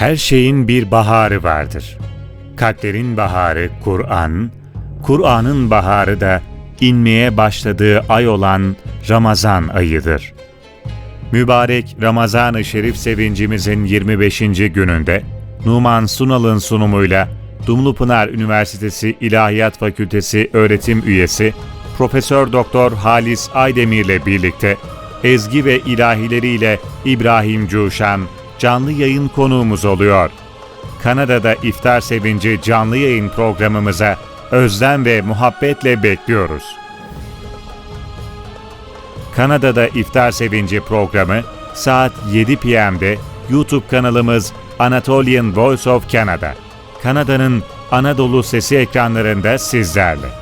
Her şeyin bir baharı vardır. Kalplerin baharı Kur'an, Kur'an'ın baharı da inmeye başladığı ay olan Ramazan ayıdır. Mübarek Ramazan-ı Şerif sevincimizin 25. gününde Numan Sunal'ın sunumuyla Dumlupınar Üniversitesi İlahiyat Fakültesi öğretim üyesi Profesör Doktor Halis Aydemir ile birlikte ezgi ve ilahileriyle İbrahim Cuşan canlı yayın konuğumuz oluyor. Kanada'da İftar Sevinci canlı yayın programımıza özlem ve muhabbetle bekliyoruz. Kanada'da İftar Sevinci programı saat 7 pm'de YouTube kanalımız Anatolian Voice of Canada. Kanada'nın Anadolu Sesi ekranlarında sizlerle.